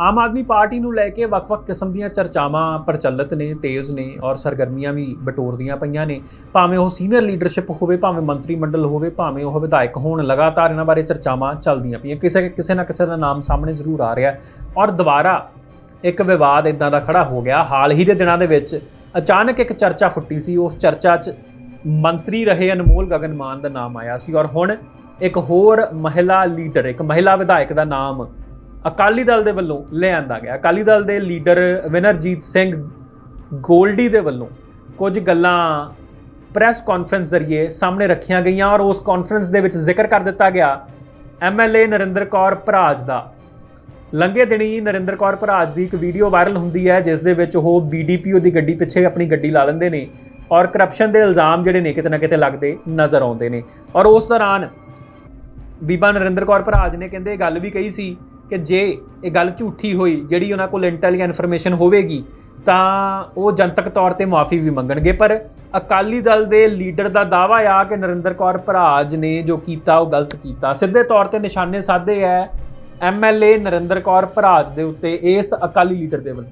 Aam Aadmi party ਨੂੰ ਲੈ ਕੇ ਵੱਖ-ਵੱਖ ਕਿਸਮ ਦੀਆਂ ਚਰਚਾਵਾਂ ਪ੍ਰਚਲਿਤ ਨੇ, ਤੇਜ਼ ਨੇ ਔਰ ਸਰਗਰਮੀਆਂ ਵੀ ਬਟੋਰਦੀਆਂ ਪਈਆਂ ਨੇ। ਭਾਵੇਂ ਉਹ ਸੀਨੀਅਰ ਲੀਡਰਸ਼ਿਪ ਹੋਵੇ, ਭਾਵੇਂ ਮੰਤਰੀ ਮੰਡਲ ਹੋਵੇ, ਭਾਵੇਂ ਉਹ ਵਿਧਾਇਕ ਹੋਣ, ਲਗਾਤਾਰ ਇਹਨਾਂ ਬਾਰੇ ਚਰਚਾਵਾਂ ਚੱਲਦੀਆਂ ਪਈਆਂ। ਕਿਸੇ ਕਿਸੇ ਨਾ ਕਿਸੇ ਦਾ ਨਾਮ ਸਾਹਮਣੇ ਜ਼ਰੂਰ ਆ ਰਿਹਾ ਔਰ ਦੁਬਾਰਾ ਇੱਕ ਵਿਵਾਦ ਇਦਾਂ ਦਾ ਖੜਾ ਹੋ ਗਿਆ। ਹਾਲ ਹੀ ਦੇ ਦਿਨਾਂ ਦੇ ਵਿੱਚ ਅਚਾਨਕ ਇੱਕ ਚਰਚਾ ਫੁੱਟੀ ਸੀ। ਉਸ ਚਰਚਾ 'ਚ ਮੰਤਰੀ ਰਹੇ ਅਨਮੋਲ ਗਗਨ ਮਾਨ ਦਾ ਨਾਮ ਆਇਆ ਸੀ। ਔਰ ਹੁਣ ਇੱਕ ਹੋਰ ਮਹਿਲਾ ਲੀਡਰ ਇੱਕ ਮਹਿਲਾ ਵਿਧਾਇਕ ਦਾ ਨਾਮ ਅਕਾਲੀ ਦਲ ਦੇ ਵੱਲੋਂ ਲਿਆਂਦਾ ਗਿਆ। ਅਕਾਲੀ ਦਲ ਦੇ ਲੀਡਰ ਵਿਨਰਜੀਤ ਸਿੰਘ ਗੋਲਡੀ ਦੇ ਵੱਲੋਂ ਕੁਝ ਗੱਲਾਂ ਪ੍ਰੈਸ ਕਾਨਫਰੰਸ ਜ਼ਰੀਏ ਸਾਹਮਣੇ ਰੱਖੀਆਂ ਗਈਆਂ ਔਰ ਉਸ ਕਾਨਫਰੰਸ ਦੇ ਵਿੱਚ ਜ਼ਿਕਰ ਕਰ ਦਿੱਤਾ ਗਿਆ। ਐਮਐਲਏ ਨਰਿੰਦਰ ਕੌਰ ਭਰਾਜ ਦਾ। ਲੰਘੇ ਦਿਨੀ ਨਰਿੰਦਰ ਕੌਰ ਭਰਾਜ ਦੀ ਇੱਕ ਵੀਡੀਓ ਵਾਇਰਲ ਹੁੰਦੀ ਹੈ, ਜਿਸ ਦੇ ਵਿੱਚ ਉਹ ਬੀਡੀਪੀਓ ਦੀ ਗੱਡੀ ਪਿੱਛੇ ਆਪਣੀ ਗੱਡੀ ਲਾ ਲੈਂਦੇ ਨੇ ਔਰ ਕਰਪਸ਼ਨ ਦੇ ਇਲਜ਼ਾਮ ਜਿਹੜੇ ਨੇ ਕਿਤੇ ਨਾ ਕਿਤੇ ਲੱਗਦੇ ਨਜ਼ਰ ਆਉਂਦੇ ਨੇ। ਔਰ ਉਸ ਦੌਰਾਨ ਬੀਬਾ ਨਰਿੰਦਰ ਕੌਰ ਭਰਾਜ ਨੇ ਕਹਿੰਦੇ, ਇਹ ਗੱਲ ਵੀ ਕਹੀ ਸੀ ਕਿ ਜੇ ਇਹ ਗੱਲ ਝੂਠੀ ਹੋਈ, ਜਿਹੜੀ ਉਹਨਾਂ ਕੋਲ ਇੰਟੈਲ ਜਾਂ ਇਨਫੋਰਮੇਸ਼ਨ ਹੋਵੇਗੀ, ਤਾਂ ਉਹ ਜਨਤਕ ਤੌਰ ਤੇ ਮਾਫੀ ਵੀ ਮੰਗਣਗੇ। ਪਰ ਅਕਾਲੀ ਦਲ ਦੇ ਲੀਡਰ ਦਾ ਦਾਵਾ ਆ ਕਿ ਨਰਿੰਦਰ ਕੌਰ ਭਰਾਜ ਨੇ ਜੋ ਕੀਤਾ, ਉਹ ਗਲਤ ਕੀਤਾ। ਸਿੱਧੇ ਤੌਰ ਤੇ ਨਿਸ਼ਾਨੇ ਸਾਧੇ ਹੈ ਐਮਐਲਏ ਨਰਿੰਦਰ ਕੌਰ ਭਰਾਜ ਦੇ ਉੱਤੇ, ਇਸ ਅਕਾਲੀ ਲੀਡਰ ਦੇ ਵੱਲੋਂ।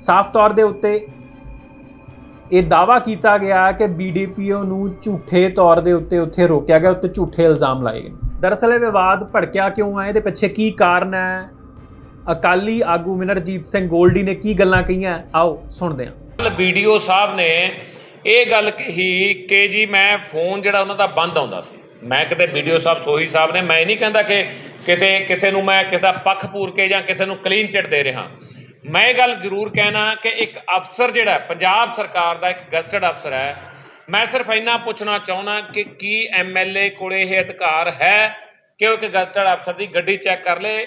ਸਾਫ਼ ਤੌਰ ਦੇ ਉੱਤੇ ਇਹ ਦਾਵਾ ਕੀਤਾ ਗਿਆ ਕਿ ਬੀਡੀਪੀਓ ਨੂੰ ਝੂਠੇ ਤੌਰ ਦੇ ਉੱਤੇ ਉੱਥੇ ਰੋਕਿਆ ਗਿਆ, ਉੱਤੇ ਝੂਠੇ ਇਲਜ਼ਾਮ ਲਾਏ ਗਏ ਦਰਅਸਲ ਇਹ ਵਿਵਾਦ ਭੜਕਿਆ ਕਿਉਂ ਹੈ ਇਹਦੇ ਪਿੱਛੇ ਕੀ ਕਾਰਨ ਹੈ? ਅਕਾਲੀ ਆਗੂ ਵਿਨਰਜੀਤ ਸਿੰਘ ਗੋਲਡੀ ਨੇ ਕੀ ਗੱਲਾਂ ਕਹੀਆਂ? ਆਓ, ਸੁਣਦੇ ਹਾਂ। ਕੱਲ ਵੀਡੀਓ ਸਾਹਿਬ ਨੇ ਇਹ ਗੱਲ ਕਹੀ ਕਿ ਜੀ ਮੈਂ ਫੋਨ ਜਿਹੜਾ ਉਹਨਾਂ ਦਾ ਬੰਦ ਆਉਂਦਾ ਸੀ। ਮੈਂ ਕਿਤੇ ਵੀਡੀਓ ਸਾਹਿਬ, ਸੋਹੀ ਸਾਹਿਬ ਨੇ, ਮੈਂ ਇਹ ਨਹੀਂ ਕਹਿੰਦਾ ਕਿ ਕਿਸੇ ਕਿਸੇ ਨੂੰ ਮੈਂ ਕਿਸੇ ਦਾ ਪੱਖ ਪੂਰ ਕੇ ਜਾਂ ਕਿਸੇ ਨੂੰ ਕਲੀਨ ਚਿਟ ਦੇ ਰਿਹਾ। ਮੈਂ ਇਹ ਗੱਲ ਜ਼ਰੂਰ ਕਹਿਣਾ ਕਿ ਇੱਕ ਅਫਸਰ ਜਿਹੜਾ ਪੰਜਾਬ ਸਰਕਾਰ ਦਾ ਇੱਕ ਗਸਟਡ ਅਫਸਰ ਹੈ ਮੈਂ ਸਿਰਫ ਇੰਨਾ ਪੁੱਛਣਾ ਚਾਹੁੰਦਾ ਕਿ ਕੀ ਐਮਐਲਏ ਕੋਲੇ ਇਹ ਅਧਿਕਾਰ ਹੈ ਕਿ ਉਹ ਇੱਕ ਗਸਟਡ ਅਫਸਰ ਦੀ ਗੱਡੀ ਚੈੱਕ ਕਰ ਲੇ?